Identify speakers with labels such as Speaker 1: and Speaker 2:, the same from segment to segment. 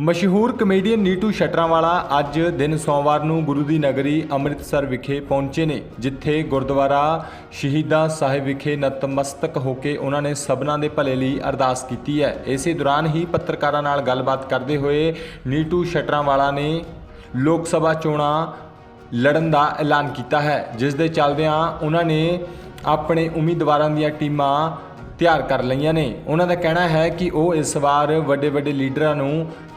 Speaker 1: ਮਸ਼ਹੂਰ ਕਮੇਡੀਅਨ ਨੀਟੂ ਸ਼ਟਰਾਂਵਾਲਾ ਅੱਜ ਦਿਨ ਸੋਮਵਾਰ ਨੂੰ ਗੁਰੂ ਦੀ ਨਗਰੀ ਅੰਮ੍ਰਿਤਸਰ ਵਿਖੇ ਪਹੁੰਚੇ ਨੇ, ਜਿੱਥੇ ਗੁਰਦੁਆਰਾ ਸ਼ਹੀਦਾਂ ਸਾਹਿਬ ਵਿਖੇ ਨਤਮਸਤਕ ਹੋ ਕੇ ਉਹਨਾਂ ਨੇ ਸਭਨਾਂ ਦੇ ਭਲੇ ਲਈ ਅਰਦਾਸ ਕੀਤੀ ਹੈ। ਇਸੇ ਦੌਰਾਨ ਹੀ ਪੱਤਰਕਾਰਾਂ ਨਾਲ ਗੱਲਬਾਤ ਕਰਦੇ ਹੋਏ ਨੀਟੂ ਸ਼ਟਰਾਂਵਾਲਾ ਨੇ ਲੋਕ ਸਭਾ ਚੋਣਾਂ ਲੜਨ ਦਾ ਐਲਾਨ ਕੀਤਾ ਹੈ, ਜਿਸ ਦੇ ਚੱਲਦਿਆਂ ਉਹਨਾਂ ਨੇ ਆਪਣੇ ਉਮੀਦਵਾਰਾਂ ਦੀਆਂ ਟੀਮਾਂ ਤਿਆਰ ਕਰ ਲਈਆਂ ਨੇ। ਉਹਨਾਂ ਦਾ ਕਹਿਣਾ ਹੈ ਕਿ ਉਹ ਇਸ ਵਾਰ ਵੱਡੇ ਵੱਡੇ ਲੀਡਰਾਂ ਨੂੰ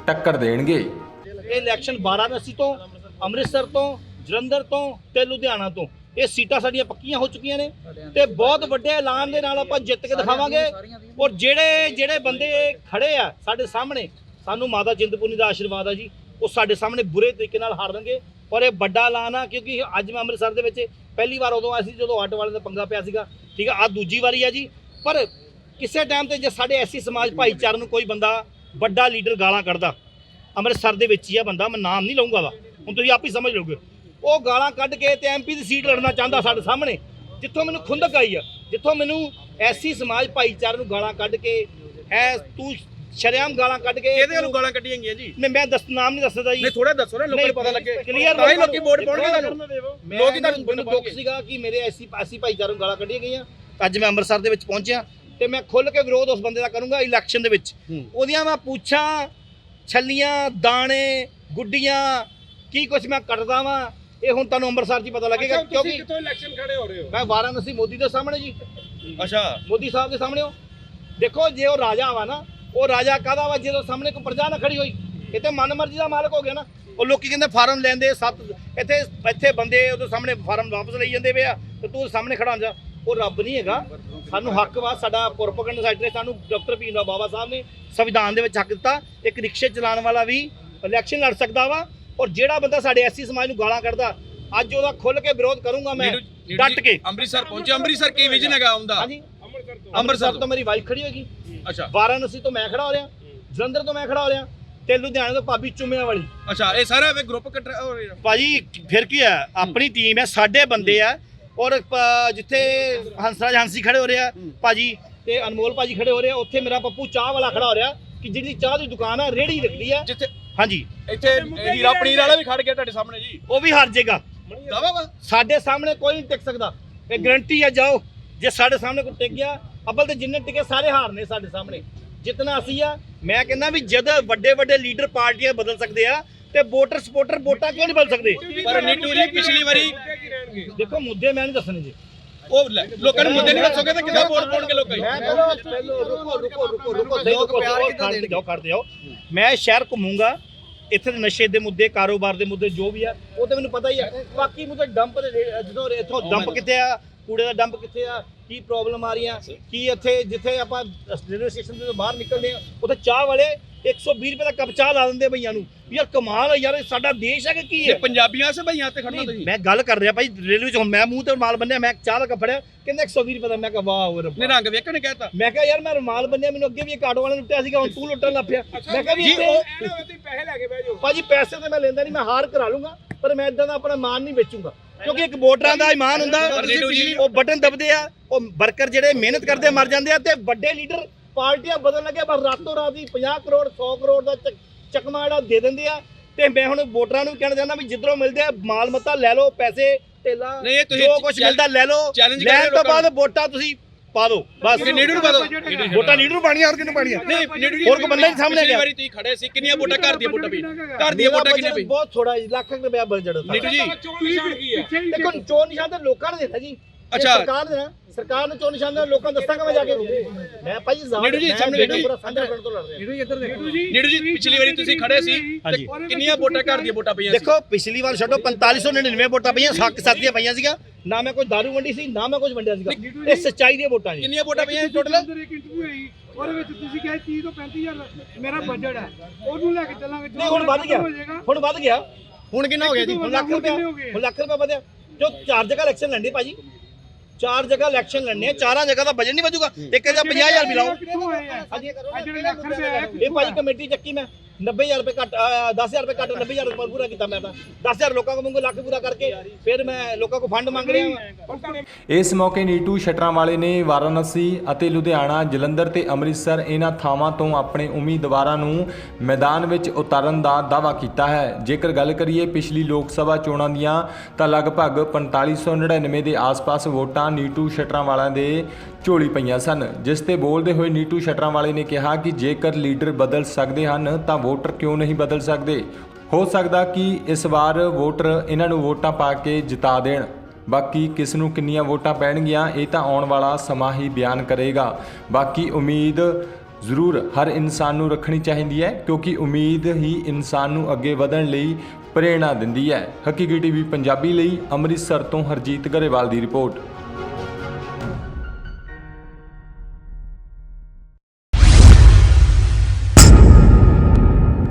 Speaker 1: ਟੱਕਰ ਦੇਣਗੇ।
Speaker 2: ਇਹ ਇਲੈਕਸ਼ਨ ਵਾਰਾਣਸੀ ਤੋਂ, ਅੰਮ੍ਰਿਤਸਰ ਤੋਂ, ਜਲੰਧਰ ਤੋਂ ਤੇ ਲੁਧਿਆਣਾ ਤੋਂ। ਇਹ ਸੀਟਾਂ ਸਾਡੀਆਂ ਪੱਕੀਆਂ ਹੋ ਚੁੱਕੀਆਂ ਨੇ ਤੇ ਬਹੁਤ ਵੱਡੇ ਐਲਾਨ ਦੇ ਨਾਲ ਆਪਾਂ ਜਿੱਤ ਕੇ ਦਿਖਾਵਾਂਗੇ। ਔਰ ਜਿਹੜੇ ਜਿਹੜੇ ਬੰਦੇ ਖੜੇ ਆ ਸਾਡੇ ਸਾਹਮਣੇ, ਸਾਨੂੰ ਮਾਤਾ ਚਿੰਤਪੁਰਨੀ ਦਾ ਆਸ਼ੀਰਵਾਦ ਆ ਜੀ। ਉਹ ਸਾਡੇ ਸਾਹਮਣੇ ਬੁਰੇ ਤਰੀਕੇ ਨਾਲ ਹਾਰਨਗੇ ਔਰ ਇਹ ਵੱਡਾ ਐਲਾਨ ਆ ਕਿਉਂਕਿ ਅੱਜ ਮੈਂ ਅੰਮ੍ਰਿਤਸਰ ਦੇ ਵਿੱਚ ਪਹਿਲੀ ਵਾਰ ਉਦੋਂ ਆਇਆ ਸੀ, ਜਦੋਂ ਆਟੋ ਵਾਲੇ ਦਾ ਪੰਗਾ ਪਿਆ ਸੀਗਾ। ਠੀਕ ਆ ਆ ਦੂਜੀ ਵਾਰੀ ਆ ਜੀ। ਪਰ ਕਿਸੇ ਟਾਈਮ ਤੇ ਜੇ ਸਾਡੇ ਐਸੀ ਸਮਾਜ ਭਾਈਚਾਰੇ ਨੂੰ ਕੋਈ ਬੰਦਾ ਵੱਡਾ ਲੀਡਰ ਗਾਲਾਂ ਕੱਢਦਾ ਅੰਮ੍ਰਿਤਸਰ ਦੇ ਵਿੱਚ ਹੀ ਆ ਬੰਦਾ ਮੈਂ ਨਾਮ ਨਹੀਂ ਲਵਾਂਗਾ ਵਾ। ਹੁਣ ਤੁਸੀਂ ਆਪ ਹੀ ਸਮਝ ਲਓਗੇ। ਉਹ ਗਾਲਾਂ ਕੱਢ ਕੇ ਤੇ ਐਮਪੀ ਦੀ ਸੀਟ ਲੜਨਾ ਚਾਹੁੰਦਾ ਸਾਡੇ ਸਾਹਮਣੇ ਜਿੱਥੋਂ ਮੈਨੂੰ ਖੁੰਦਕ ਆਈ ਆ ਜਿੱਥੋਂ ਮੈਨੂੰ ਐਸੀ ਸਮਾਜ ਭਾਈਚਾਰੇ ਨੂੰ ਗਾਲਾਂ ਕੱਢ ਕੇ ਐ ਤੂੰ ਸ਼ਰੇਆਮ ਗਾਲਾਂ ਕੱਢ ਕੇ
Speaker 3: ਕਿਹਦੇ ਵੱਲੋਂ ਗਾਲਾਂ ਕੱਢੀਆਂ ਗਈਆਂ ਜੀ?
Speaker 2: ਨਹੀਂ ਮੈਂ ਦੱਸ ਨਾਮ ਨਹੀਂ ਦੱਸਦਾ ਜੀ।
Speaker 3: ਨਹੀਂ ਥੋੜਾ ਦੱਸੋ ਨਾ ਲੋਕਾਂ ਨੂੰ ਪਤਾ ਲੱਗੇ।
Speaker 2: ਕਲੀਅਰ
Speaker 3: ਲੋਕੀ ਵੋਟ ਪਾਉਣਗੇ ਤੁਹਾਨੂੰ।
Speaker 2: ਮੈਂ
Speaker 3: ਲੋਕ ਤੁਹਾਨੂੰ
Speaker 2: ਦੁੱਖ ਸੀਗਾ ਕਿ ਮੇਰੇ ਐਸੀ ਐਸੀ ਭਾਈਚਾਰੇ ਨੂੰ ਗਾਲਾਂ ਕੱਢੀਆਂ ਗਈਆਂ। ਅੱਜ ਮੈਂ ਅੰਮ੍ਰਿਤਸਰ ਦੇ ਵਿੱਚ ਪਹੁੰਚਿਆ ਤੇ ਮੈਂ ਖੁੱਲ ਕੇ ਵਿਰੋਧ ਉਸ ਬੰਦੇ ਦਾ ਕਰੂੰਗਾ ਇਲੈਕਸ਼ਨ ਦੇ ਵਿੱਚ। ਉਹਦੀਆਂ ਮੈਂ ਪੁੱਛਾਂ ਛੱਲੀਆਂ ਦਾਣੇ ਗੁੱਡੀਆਂ ਕੀ ਕੁਝ ਮੈਂ ਕੱਟਦਾ ਵਾਂ ਇਹ ਹੁਣ ਤੁਹਾਨੂੰ ਅੰਮ੍ਰਿਤਸਰ 'ਚ ਹੀ ਪਤਾ ਲੱਗੇਗਾ ਕਿਉਂਕਿ
Speaker 3: ਕਿੱਥੋਂ ਇਲੈਕਸ਼ਨ ਖੜੇ ਹੋ ਰਹੇ ਹੋ?
Speaker 2: ਮੈਂ ਵਾਰਾਣਸੀ ਮੋਦੀ ਦੇ ਸਾਹਮਣੇ ਜੀ।
Speaker 3: ਅੱਛਾ।
Speaker 2: ਮੋਦੀ ਸਾਹਿਬ ਦੇ ਸਾਹਮਣੇ ਹੋ। ਦੇਖੋ ਜੇ ਉਹ ਰਾਜਾ ਵਾ ਨਾ ਉਹ ਰਾਜਾ ਕਾਹਦਾ ਵਾ? ਜਦੋਂ ਸਾਹਮਣੇ ਕੋਈ ਪ੍ਰਜਾ ਨਾ ਖੜੀ ਹੋਈ ਇਹ ਤੇ ਮਨਮਰਜ਼ੀ ਦਾ ਮਾਲਕ ਹੋ ਗਿਆ ਨਾ। ਉਹ ਲੋਕੀ ਕਹਿੰਦੇ ਫਾਰਮ ਲੈਂਦੇ ਸੱਤ ਇੱਥੇ ਇੱਥੇ ਬੰਦੇ ਉਹਦੇ ਸਾਹਮਣੇ ਫਾਰਮ ਵਾਪਸ ਲਈ ਜਾਂਦੇ ਵੇ ਆ ਤੇ ਤੂੰ ਸਾਹਮਣੇ ਖੜਾ ਹੋ ਜਾ। ਉਹ ਰੱਬ ਨਹੀਂ ਹੈਗਾ। ਸਾਨੂੰ ਹੱਕ ਵਾ ਸਾਡਾ ਪ੍ਰੋਪਗੈਂਡਾ ਸਾਈਡ ਤੇ ਸਾਨੂੰ ਡਾਕਟਰ ਭੀਮ ਬਾਬਾ ਸਾਹਿਬ ਨੇ ਸੰਵਿਧਾਨ ਦੇ ਵਿੱਚ ਹੱਕ ਦਿੱਤਾ। ਇੱਕ ਰਿਕਸ਼ੇ ਚਲਾਉਣ ਵਾਲਾ ਵੀ ਇਲੈਕਸ਼ਨ ਲੜ ਸਕਦਾ ਵਾ ਔਰ ਜਿਹੜਾ ਬੰਦਾ ਸਾਡੇ ਐਸੀ ਸਮਾਜ ਨੂੰ ਗਾਲਾਂ ਕੱਢਦਾ ਅੱਜ ਉਹਦਾ ਖੁੱਲ ਕੇ ਵਿਰੋਧ ਕਰੂੰਗਾ ਮੈਂ ਡਟ ਕੇ।
Speaker 3: ਅੰਮ੍ਰਿਤਸਰ ਪਹੁੰਚੇ। ਅੰਮ੍ਰਿਤਸਰ ਕੀ ਵਿਜਨ ਹੈਗਾ ਆਉਂਦਾ
Speaker 2: ਹਾਂਜੀ। ਅੰਮ੍ਰਿਤਸਰ ਤੋਂ। ਮੇਰੀ ਵਾਈਫ ਖੜੀ ਹੋਏਗੀ।
Speaker 3: ਅੱਛਾ।
Speaker 2: ਵਾਰਾਣਸੀ ਤੋਂ ਮੈਂ ਖੜਾ ਹੋ ਰਿਹਾ। ਜਲੰਧਰ ਤੋਂ ਮੈਂ ਖੜਾ ਹੋ ਰਿਹਾ। ਤੇ ਲੁਧਿਆਣੇ ਤੋਂ ਭਾਬੀ ਚੁੰਮਿਆਂ ਵਾਲੀ
Speaker 3: ਅੱਛਾ ਇਹ ਸਾਰਾ ਵੇ ਗਰੁੱਪ ਰਿਹਾ
Speaker 2: ਭਾਜੀ ਫਿਰ ਕੀ ਹੈ? ਆਪਣੀ ਟੀਮ ਹੈ ਸਾਡੇ ਬੰਦੇ ਆ। ਔਰ ਪ- ਜਿੱਥੇ ਹੰਸਰਾਜ ਹੰਸੀ ਖੜੇ ਹੋ ਰਿਹਾ ਭਾਜੀ ਤੇ ਅਨਮੋਲ ਭਾਜੀ ਖੜੇ ਹੋ ਰਿਹਾ ਉੱਥੇ ਮੇਰਾ ਪੱਪੂ ਚਾਹ ਵਾਲਾ ਖੜਾ ਹੋ ਰਿਹਾ ਕਿ ਜਿਹੜੀ ਚਾਹ ਦੀ ਦੁਕਾਨ ਆ ਰੇੜੀ ਲੱਗਦੀ ਆ।
Speaker 3: ਜਿੱਥੇ
Speaker 2: ਹਾਂਜੀ।
Speaker 3: ਇੱਥੇ ਹੀਰਾ ਪਨੀਰ ਵਾਲਾ ਵੀ ਖੜ ਗਿਆ ਤੁਹਾਡੇ ਸਾਹਮਣੇ ਜੀ।
Speaker 2: ਉਹ ਵੀ ਹਾਰ ਜਾਏਗਾ
Speaker 3: ਦਾਵਾ ਵਾ।
Speaker 2: ਸਾਡੇ ਸਾਹਮਣੇ ਕੋਈ ਨਹੀਂ ਟਿਕ ਸਕਦਾ। ਇਹ ਗਰੰਟੀ ਆ ਜਾਓ। ਜੇ ਸਾਡੇ ਸਾਹਮਣੇ ਕੋਈ ਟਿਕ ਗਿਆ ਅੱਬਲ ਤੇ ਜਿੰਨੇ ਟਿਕੇ ਸਾਰੇ ਹਾਰਨੇ ਸਾਡੇ ਸਾਹਮਣੇ। ਜਿਤਨਾ ਅਸੀਂ ਆ ਮੈਂ ਕਹਿੰਦਾ ਵੀ ਜਦ ਵੱਡੇ ਵੱਡੇ ਲੀਡਰ ਪਾਰਟੀਆਂ ਬਦਲ ਸਕਦੇ ਆ ਤੇ ਵੋਟਰ ਸਪੋਰਟਰ ਵੋਟਾਂ ਕਿਉਂ ਨਹੀਂ ਬਦਲ ਸਕਦੇ?
Speaker 3: ਪਰ ਨੀਟੂ ਜੀ ਪਿਛਲੀ ਵਾਰੀ
Speaker 2: ਦੇਖੋ ਮੁੱਦੇ ਮੈਂ ਨਹੀਂ ਦੱਸਣੇ ਜੀ।
Speaker 3: ਉਹ ਲੈ, ਲੋਕਾਂ ਨੂੰ ਮੁੱਦੇ ਨਹੀਂ ਦੱਸੋਗੇ ਤਾਂ ਕਿੱਦਾਂ ਵੋਟ ਪਾਉਣਗੇ ਲੋਕਾਂ?
Speaker 2: ਮੈਂ ਪਹਿਲਾਂ ਰੁਕੋ ਰੁਕੋ ਰੁਕੋ ਰੁਕੋ ਸਹੀ ਰੁਕੋ ਕਰਦੇ ਜਾਓ ਕਰਦੇ ਜਾਓ। ਮੈਂ ਸ਼ਹਿਰ ਘੁੰਮੂੰਗਾ ਇੱਥੇ ਦੇ ਨਸ਼ੇ ਦੇ ਮੁੱਦੇ ਕਾਰੋਬਾਰ ਦੇ ਮੁੱਦੇ ਜੋ ਵੀ ਆ ਉਹ ਤੇ ਮੈਨੂੰ ਪਤਾ ਹੀ ਆ। ਬਾਕੀ ਮੁੱਦੇ ਡੰਪ ਦੇ ਰੇ- ਜਦੋਂ ਇੱਥੋਂ ਡੰਪ ਕਿੱਥੇ ਆ ਕੂੜੇ ਦਾ ਡੰਪ ਕਿੱਥੇ ਆ ਕੀ ਪ੍ਰੋਬਲਮ ਆ ਰਹੀਆਂ ਕੀ ਇੱਥੇ ਜਿੱਥੇ ਆਪਾਂ ਰੇਲਵੇ ਸਟੇਸ਼ਨ ਦੇ ਤੋਂ ਬਾਹਰ ਨਿਕਲਦੇ ਆ ਉੱਥੇ ਚਾਹ ਵਾਲੇ 120 ਰੁਪਏ ਦਾ ਕੱਪ ਚਾਹ ਲਾ ਦਿੰਦੇ ਭਈਆਂ ਨੂੰ। ਯਾਰ ਕਮਾਲ ਆ ਯਾਰ ਇਹ ਸਾਡਾ ਦੇਸ਼ ਹੈ ਕਿ ਕੀ ਹੈ?
Speaker 3: ਪੰਜਾਬੀਆਂ ਸੇ ਭਈਆਂ ਤੇ ਖੜਨਾ ਤੁਸੀਂ।
Speaker 2: ਮੈਂ ਗੱਲ ਕਰ ਰਿਹਾ ਭਾਈ ਰੇਲਵੇ ਚ ਮੈਂ ਮੂੰਹ ਤੇ ਰੁਮਾਲ ਬੰਨਿਆ ਮੈਂ ਚਾਹ ਦਾ ਕੱਪ ਫੜਿਆ ਕਹਿੰਦੇ 120 ਰੁਪਏ ਦਾ ਮੈਂ ਕਿਹਾ ਵਾਹ ਰੱਬਾ।
Speaker 3: ਨੇ ਰੰਗ ਵੇਖਣ ਕਹਿਤਾ।
Speaker 2: ਮੈਂ ਕਿਹਾ ਯਾਰ ਮੈਂ ਰੁਮਾਲ ਬੰਨਿਆ ਮੈਨੂੰ ਅੱਗੇ ਵੀ ਇੱਕ ਆਟੋ ਵਾਲਾ ਨੇ ਲੁੱਟਿਆ ਸੀਗਾ ਹੁਣ ਤੂੰ ਲੁੱਟਣ ਲੱਗ ਪਿਆ। ਮੈਂ ਕਿਹਾ ਵੀ
Speaker 3: ਜੀ,
Speaker 2: ਇੱਥੇ
Speaker 3: ਉਹ-
Speaker 2: ਭਾਜੀ ਪੈਸੇ ਤੇ ਮੈਂ ਲੈਂਦਾ ਨਹੀਂ ਮੈਂ ਹਾਰ ਕਰਾ ਲੂੰਗਾ ਪਰ ਮੈਂ ਇਦਾਂ ਦਾ ਆਪਣਾ ਮਾਨ ਨਹੀਂ ਵੇਚੂੰਗਾ। ਕਿਉਂਕਿ ਇੱਕ ਵੋਟਰਾਂ ਦਾ ਇਮਾਨ ਹੁੰਦਾ
Speaker 3: ਪਰ
Speaker 2: ਉਹ ਬਟਨ ਦਬਦੇ ਆ ਉਹ ਵਰਕਰ ਜਿਹੜੇ ਮਿਹਨਤ ਕਰਦੇ ਮਰ ਜਾਂਦੇ ਆ ਤੇ ਵੱਡੇ ਲੀਡਰ ਪਾਰਟੀਆਂ ਬਦਲਣ ਲੱਗੇ ਬਸ ਰਾਤੋਂ ਰਾਤ ਹੀ 50 ਕਰੋੜ 100 ਕਰੋੜ ਦਾ ਚਕਮਾ ਜਿਹੜਾ ਦੇ ਦਿੰਦੇ ਆ। ਤੇ ਮੈਂ ਹੁਣ ਵੋਟਰਾਂ ਨੂੰ ਕਹਿਣਾ ਚਾਹੁੰਦਾ ਵੀ ਜਿੱਧਰੋਂ ਮਿਲਦੇ ਆ ਮਾਲ ਮਤਾ ਲੈ ਲਓ ਪੈਸੇ ਢੇਲਾ
Speaker 3: ਨਹੀਂ, ਇਹ ਤੁਸੀਂ
Speaker 2: ਜੋ ਕੁਝ ਮਿਲਦਾ ਲੈ ਲਓ।
Speaker 3: ਚੈਲੰਜ ਕਰ
Speaker 2: ਲੈਣ
Speaker 3: ਰਹੇ
Speaker 2: ਤੋਂ ਬਾਅਦ ਵੋਟਾਂ ਤੁਸੀਂ ਪਾ ਦਿਓ ਬਸ।
Speaker 3: ਕਿ ਨੀਟੂ ਨੂੰ ਪਾ ਦਿਓ।
Speaker 2: ਵੋਟਾਂ ਲੀਡਰ ਨੂੰ ਪਾਣੀਆਂ ਹੋਰ ਕਿਹਨੂੰ ਪਾਣੀਆਂ
Speaker 3: ਨਹੀਂ ਜੀ
Speaker 2: ਹੋਰ ਕੋਈ ਬੰਦਾ ਨਹੀਂ ਸਾਹਮਣੇ
Speaker 3: ਪਿਛਲੀ
Speaker 2: ਗਿਆ
Speaker 3: ਵਾਰੀ ਤੁਸੀਂ ਖੜੇ ਸੀ ਕਿੰਨੀਆਂ ਵੋਟਾਂ? ਘਰ ਦੀਆਂ ਵੋਟਾਂ ਪਈ ਘਰ ਦੀਆਂ ਵੋਟਾਂ ਕਿੰਨੀਆਂ ਪਈ
Speaker 2: ਬਹੁਤ ਥੋੜਾ ਜੀ ਲੱਖ ਰੁਪਏ ਬਜਟ ਦਾ
Speaker 3: ਨੀਟੂ ਜੀ।
Speaker 2: ਦੇਖੋ ਚੋਣ ਨਿਸ਼ਾਨ ਤਾਂ ਲੋਕਾਂ ਨੇ ਦੇਣਾ ਜੀ।
Speaker 3: ਅੱਛਾ।
Speaker 2: ਸਰਕਾਰ ਨੇ ਨਾ ਸਰਕਾਰ ਨੇ ਚੋਣ ਨਿਸ਼ਾਨ ਦਾ ਲੋਕਾਂ ਨੂੰ ਦੱਸਾਂਗਾ ਮੈਂ ਜਾ ਕੇ ਮੈਂ ਭਾਈ ਜ਼ਾਹਰ
Speaker 3: ਨੀਟੂ ਜੀ,
Speaker 2: ਮੈਂ
Speaker 3: ਸਾਹਮਣੇ
Speaker 2: ਬੇਟਾ
Speaker 3: ਵੇਖੀ।
Speaker 2: ਪੂਰਾ ਸਾਂਝਾ ਪਿੰਡ ਤੋਂ ਲੜ ਰਿਹਾ।
Speaker 3: ਨੀਟੂ ਜੀ ਪਿਛਲੀ ਵਾਰੀ ਤੁਸੀਂ ਖੜੇ ਸੀ
Speaker 2: ਹਾਂਜੀ।
Speaker 3: ਤੇ ਕਿੰਨੀਆਂ ਵੋਟਾਂ ਘਰ ਦੀਆਂ ਵੋਟਾਂ ਪਈਆਂ ਸੀ?
Speaker 2: ਦੇਖੋ ਪਿਛਲੀ ਵਾਰ ਛੱਡੋ 4599 ਵੋਟਾਂ ਪਈਆਂ ਸੱਕ ਸਾਥੀਆਂ ਪਈਆਂ ਸੀਗਾ ਨਾ ਮੈਂ ਕੋਈ ਦਾਰੂ ਵੰਡੀ ਸੀ ਨਾ ਮੈਂ ਕੁਝ ਵੰਡਿਆ ਸੀਗਾ। ਇਹ ਸੱਚਾਈ ਦੀਆਂ ਵੋਟਾਂ ਜੀ।
Speaker 3: ਕਿੰਨੀਆਂ ਵੋਟਾਂ ਪਈਆਂ ਟੋਟਲ
Speaker 4: ਅੰਦਰ ਇੱਕ ਇੰਟਰਵਿਊ ਹੋਈ ਉਹਦੇ ਵਿੱਚ ਤੁਸੀਂ ਕਹੇ 30 ਤੋਂ 35000 ਮੇਰਾ ਬਜਟ ਹੈ। ਉਹਨੂੰ ਲੈ ਕੇ ਚੱਲਾਂਗੇ।
Speaker 2: ਨਹੀਂ ਹੁਣ ਵੱਧ ਗਿਆ। ਹੁਣ ਵੱਧ ਗਿਆ।
Speaker 3: ਹੁਣ ਕਿੰਨਾ ਹੋ ਗਿਆ ਜੀ?
Speaker 2: ਹੁਣ ਲੱਖ ਰੁਪਏ
Speaker 4: ਕਿੰਨੇ ਹੋ ਗਏ?
Speaker 2: ਹੁਣ ਲੱਖ ਰੁਪਏ ਵਧਿਆ। ਜੋ ਚਾਰ ਜਗ੍ਹਾ ਇਲੈਕਸ਼ਨ ਲੜਨੀ ਭਾਜੀ। ਚਾਰ ਜਗ੍ਹਾ ਇਲੈਕਸ਼ਨ ਲੜਨੇ ਆ, ਚਾਰਾਂ ਜਗ੍ਹਾ ਦਾ ਬਜਟ ਨਹੀਂ ਵਧੂਗਾ। ਇੱਕ ਦਾ 50000 ਵੀ ਲਾਓ।
Speaker 4: ਕਿੱਥੋਂ ਆਏ ਆ?
Speaker 2: ਹਾਂਜੀ
Speaker 4: ਆ ਜਿਹੜੇ ਲੱਖ ਰੁਪਏ ਆਏ
Speaker 2: ਇਹ ਭਾਜੀ ਕਮੇਟੀ ਚੱਕੀ ਮੈਂ। 90000 ਰੁਪਏ ਘੱਟ 10000 ਰੁਪਏ ਘੱਟ 90000 ਰੁਪਏ ਪੂਰਾ ਕੀਤਾ ਮੈਂ ਤਾਂ। 10000 ਲੋਕਾਂ ਕੋਲ ਲੱਖ ਪੂਰਾ ਕਰਕੇ ਫਿਰ ਮੈਂ ਲੋਕਾਂ ਕੋਲ ਫੰਡ ਮੰਗ ਰਿਹਾ
Speaker 1: ਇਸ ਮੌਕੇ ਨੀਟੂ ਸ਼ਟਰਾਂ ਵਾਲੇ ਨੇ ਵਾਰਾਣਸੀ ਅਤੇ ਲੁਧਿਆਣਾ, ਜਲੰਧਰ ਤੇ ਅੰਮ੍ਰਿਤਸਰ ਇਹਨਾਂ ਥਾਵਾਂ ਤੋਂ ਆਪਣੇ ਉਮੀਦਵਾਰਾਂ ਨੂੰ ਮੈਦਾਨ ਵਿੱਚ ਉਤਾਰਨ ਦਾ ਦਾਅਵਾ ਕੀਤਾ ਹੈ। ਜੇਕਰ ਗੱਲ ਕਰੀਏ ਪਿਛਲੀ ਲੋਕ ਸਭਾ ਚੋਣਾਂ ਦੀਆਂ, ਤਾਂ ਲਗਭਗ 4599 ਦੇ ਆਸ-ਪਾਸ ਵੋਟਾਂ ਨੀਟੂ ਸ਼ਟਰਾਂ ਵਾਲਿਆਂ ਦੇ ਝੋਲੀ ਪਈਆਂ ਸਨ। ਜਿਸ ਤੇ ਬੋਲਦੇ ਹੋਏ ਨੀਟੂ ਸ਼ਟਰਾਂ ਵਾਲੇ ਨੇ ਕਿਹਾ ਕਿ ਜੇਕਰ ਲੀਡਰ ਬਦਲ ਸਕਦੇ ਹਨ, ਤਾਂ ਵੋਟਰ ਕਿਉਂ ਨਹੀਂ ਬਦਲ ਸਕਦੇ? ਹੋ ਸਕਦਾ ਕਿ ਇਸ ਵਾਰ ਵੋਟਰ ਇਹਨਾਂ ਨੂੰ ਵੋਟਾਂ ਪਾ ਕੇ ਜਿਤਾ ਦੇਣ। ਬਾਕੀ ਕਿਸ ਨੂੰ ਕਿੰਨੀਆਂ ਵੋਟਾਂ ਪੈਣਗੀਆਂ, ਇਹ ਤਾਂ ਆਉਣ ਵਾਲਾ ਸਮਾਂ ਹੀ ਬਿਆਨ ਕਰੇਗਾ। ਬਾਕੀ ਉਮੀਦ ਜ਼ਰੂਰ ਹਰ ਇਨਸਾਨ ਨੂੰ ਰੱਖਣੀ ਚਾਹੀਦੀ ਹੈ, ਕਿਉਂਕਿ ਉਮੀਦ ਹੀ ਇਨਸਾਨ ਨੂੰ ਅੱਗੇ ਵਧਣ ਲਈ ਪ੍ਰੇਰਣਾ ਦਿੰਦੀ ਹੈ। ਹਕੀਕੀ ਟੀਵੀ ਪੰਜਾਬੀ ਲਈ ਅੰਮ੍ਰਿਤਸਰ ਤੋਂ ਹਰਜੀਤ ਗਰੇਵਾਲ ਦੀ ਰਿਪੋਰਟ।